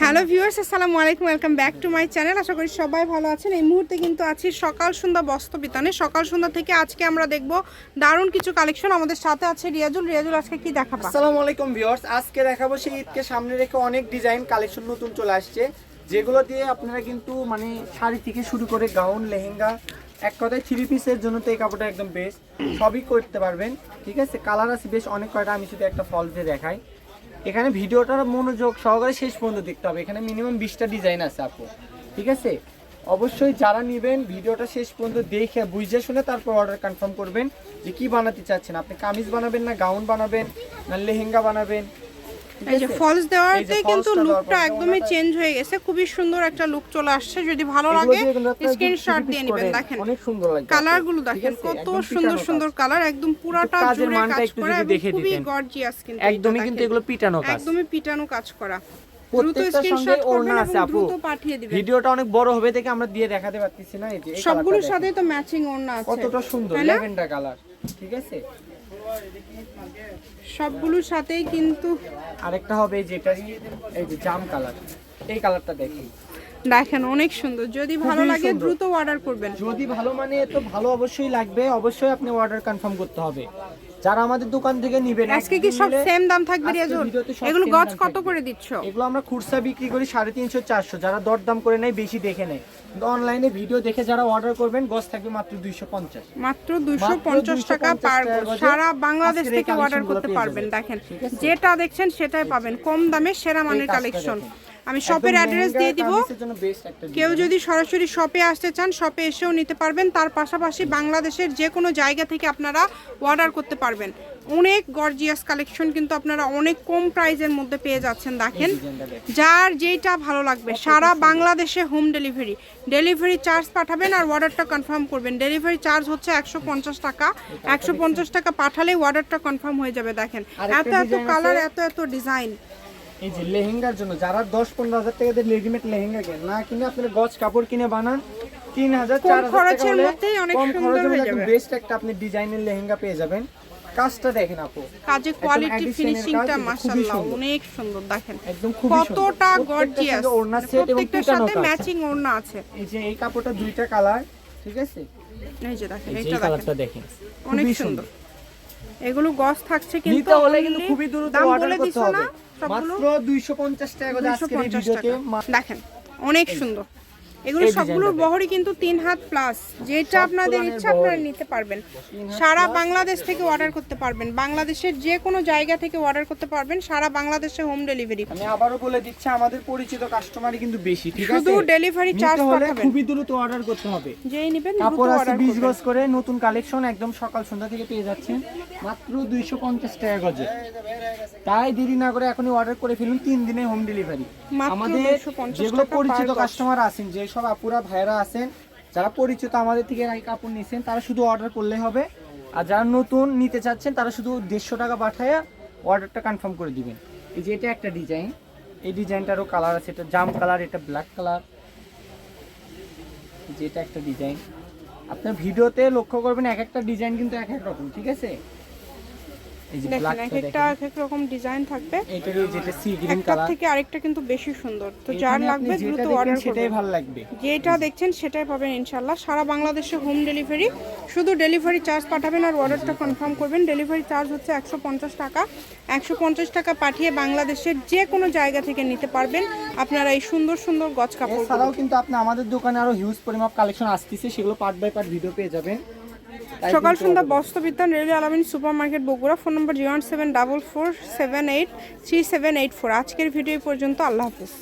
Hello viewers আসসালামু আলাইকুম welcome back to my channel আশা করি সবাই ভালো আছেন। এই মুহূর্তে কিন্তু আছি সকাল সন্ধ্যা বস্ত্র বিতানে সকাল সন্ধ্যা থেকে আজকে আমরা দেখব দারুণ কিছু কালেকশন আমাদের সাথে আছে রিয়াজুল। রিয়াজুল আজকে কি দেখাবো? আসসালামু আলাইকুম ভিউয়ার্স আজকে দেখাবো সেই ঈদকে সামনে রেখে অনেক ডিজাইন কালেকশন নতুন চলে আসছে যেগুলো দিয়ে আপনারা কিন্তু মানে শাড়ি থেকে শুরু করে গাউন লেহেঙ্গা এক কথায় থ্রি পিসের জন্য তো এই কাপড়টা একদম বেস্ট সবই করতে পারবেন ঠিক আছে? কালার আছে বেশ অনেক কয়টা আমি শুধু একটা ফল দিয়ে দেখাই। এখানে ভিডিওটার মনোযোগ সহকারে শেষ পর্যন্ত দেখতে হবে। এখানে মিনিমাম বিশটা ডিজাইন আছে আপু। ঠিক আছে? অবশ্যই যারা নেবেন ভিডিওটা শেষ পর্যন্ত দেখে বুঝে শুনে তারপর অর্ডার কনফার্ম করবেন যে কী বানাতে চাচ্ছেন। আপনি কামিজ বানাবেন না গাউন বানাবেন না, লেহেঙ্গা বানাবেন? এই যে ফলস দেওয়াতে কিন্তু লুকটা একদমই চেঞ্জ হয়ে গেছে খুবই সুন্দর একটা লুক চলে আসছে। যদি ভালো লাগে স্ক্রিনশট দিয়ে নেবেন দেখেন অনেক সুন্দর লাগবে কালারগুলো দেখেন কত সুন্দর সুন্দর কালার একদম পুরাটা জুড়ে কাজ করা খুবই গর্জিয়াস কিন্তু একদমই কিন্তু এগুলো পিটানো কাজ। একদমই পিটানো কাজ করা। প্রত্যেকটার সঙ্গে ওড়না আছে আপু। ভিডিওটা অনেক বড় হবে দেখে আমরা দিয়ে দেখাতে পারতেছি না এই সবগুলোর সাথে তো ম্যাচিং ওড়না আছে। কতটা সুন্দর ল্যাভেন্ডার কালার ঠিক আছে? সবগুলোর সাথেই কিন্তু আরেকটা হবে যেটা এই যে জাম কালার। এই কালারটা দেখি দেখেন অনেক সুন্দর। যদি ভালো লাগে দ্রুত অর্ডার করবেন। যদি ভালো মানে তো ভালো অবশ্যই লাগবে। অবশ্যই আপনি অর্ডার কনফার্ম করতে হবে। যারা আমাদের দোকান থেকে নিবেন আজকে কি সব সেম দাম থাকবে রিয়াজুল এগুলো গজ কত করে দিচ্ছ? এগুলো আমরা খুচরা বিক্রি করি সাড়ে তিনশো চারশো। যারা দরদাম করে নেয় বেশি দেখে নেয়। অনলাইনে ভিডিও দেখে যারা অর্ডার করবেন গজ থাকবে মাত্র দুইশো পঞ্চাশ। মাত্র দুশো পঞ্চাশ 250 টাকা পার সারা বাংলাদেশ থেকে অর্ডার করতে পারবেন দেখেন। যেটা দেখছেন সেটাই পাবেন। কম দামে সেরা মানের কালেকশন। আমি শপের অ্যাড্রেস দিয়ে দিব। কেউ যদি সরাসরি শপে আসতে চান শপে এসেও নিতে পারবেন। তার পাশাপাশি বাংলাদেশের যে কোনো জায়গা থেকে আপনারা অর্ডার করতে পারবেন। অনেক গর্জিয়াস কালেকশন কিন্তু আপনারা অনেক কম প্রাইজের মধ্যে পেয়ে যাচ্ছেন দেখেন। যার যেটা ভালো লাগবে সারা বাংলাদেশে হোম ডেলিভারি ডেলিভারি চার্জ পাঠাবেন আর অর্ডারটা কনফার্ম করবেন। ডেলিভারি চার্জ হচ্ছে একশো পঞ্চাশ টাকা। একশো পঞ্চাশ টাকা পাঠালে অর্ডারটা কনফার্ম হয়ে যাবে দেখেন। এত এত কালার এত এত ডিজাইন এই যে লেহেঙ্গার জন্য যারা দশ পনেরো হাজার টাকা দিয়ে রেডিমেড লেহেঙ্গা কেন না কিনে আপনার গজ কাপড় কিনে বানান তিন হাজার চার হাজার খরচের মধ্যেই অনেক কম সুন্দর খরচের হয়ে মধ্যে যাবে। বেস্ট একটা আপনি ডিজাইনের লেহেঙ্গা পেয়ে যাবেন। কাজটা দেখেন আপু কাজে কোয়ালিটি ফিনিশিংটা খুবই মাশাআল্লাহ অনেক সুন্দর দেখেন। একদম সুন্দর। কতটা গর্জিয়াস ওড়না set এবং পিটানো সাথে ম্যাচিং ওড়না আছে। এই যে এই কাপড়টা দুইটা কালার ঠিক আছে? এই যে দেখেন এই যে এটা এই দেখেন। কালারটা দেখেন। অনেক সুন্দর। এগুলো গস থাকছে কিন্তু নিতে হলে কিন্তু খুবই দ্রুত দাম অর্ডার করতে হবে। মাত্র 250 টাকা করে আজকে ভিডিওতে দেখেন অনেক সুন্দর। এগুলো সবগুলোর বহরই কিন্তু তিন হাত প্লাস যেটা আপনাদের ইচ্ছা আপনারা নিতে পারবেন। সারা বাংলাদেশ থেকে অর্ডার করতে পারবেন। বাংলাদেশের যে কোনো জায়গা থেকে অর্ডার করতে পারবেন। সারা বাংলাদেশে হোম ডেলিভারি আমি আবারও বলে দিচ্ছি আমাদের পরিচিত কাস্টমারই কিন্তু বেশি ঠিক আছে? শুধু ডেলিভারি চার্জ পাঠাবেন। খুবই দ্রুত অর্ডার করতে হবে। যেই নেবেন দ্রুত অর্ডার বিশ করবেন। গজ করে নতুন কালেকশন একদম সকাল সন্ধ্যা থেকে পেয়ে যাচ্ছেন। মাত্র দুইশো পঞ্চাশ টাকা গজে। তাই দেরি না করে এখনই অর্ডার করে ফেলুন তিন দিনে হোম ডেলিভারি আমাদের 250 যেগুলো পরিচিত কাস্টমার আছেন যে সব আপুরা ভাইরা আছেন, যারা পরিচিত আমাদের থেকে এই কাপড় নিছেন, তারা শুধু অর্ডার করলে হবে। আর যারা নতুন নিতে চাচ্ছেন, তারা শুধু দেড়শো টাকা পাঠায় অর্ডারটা কনফার্ম করে দিবেন। এই যে এটা একটা ডিজাইন এই ডিজাইনটারও কালার আছে, এটা জাম কালার এটা ব্ল্যাক কালার যেটা একটা ডিজাইন আপনার ভিডিওতে লক্ষ্য করবেন, এক একটা ডিজাইন কিন্তু এক এক রকম, ঠিক আছে? এই যে দেখেন এক একটা এক এক রকম ডিজাইন থাকবে। এটারও যেটা সি গ্রিন কালার থেকে আরেকটা কিন্তু বেশি সুন্দর। তো যার লাগবে দ্রুত অর্ডার সেটাই ভালো লাগবে। যেটা দেখছেন সেটাই পাবেন ইনশাল্লাহ সারা বাংলাদেশে হোম ডেলিভারি শুধু ডেলিভারি চার্জ পাঠাবেন আর অর্ডারটা কনফার্ম করবেন। ডেলিভারি চার্জ হচ্ছে একশো পঞ্চাশ টাকা। একশো পঞ্চাশ টাকা পাঠিয়ে বাংলাদেশের যে কোনো জায়গা থেকে নিতে পারবেন আপনারা এই সুন্দর সুন্দর গজ কাপড় এছাড়াও কিন্তু আপনি আমাদের দোকানে আরও হিউজ পরিমাপ কালেকশন আসতেছে। সেগুলো পার্ট বাই পার্ট ভিডিও পেয়ে যাবেন। সকাল সন্ধ্যা বস্ত্রবিদ্যান railway Alamin super market Bogura phone number zero seven double four seven eight three seven eight four. আজকের ভিডিও পর্যন্ত আল্লাহ হাফিজ।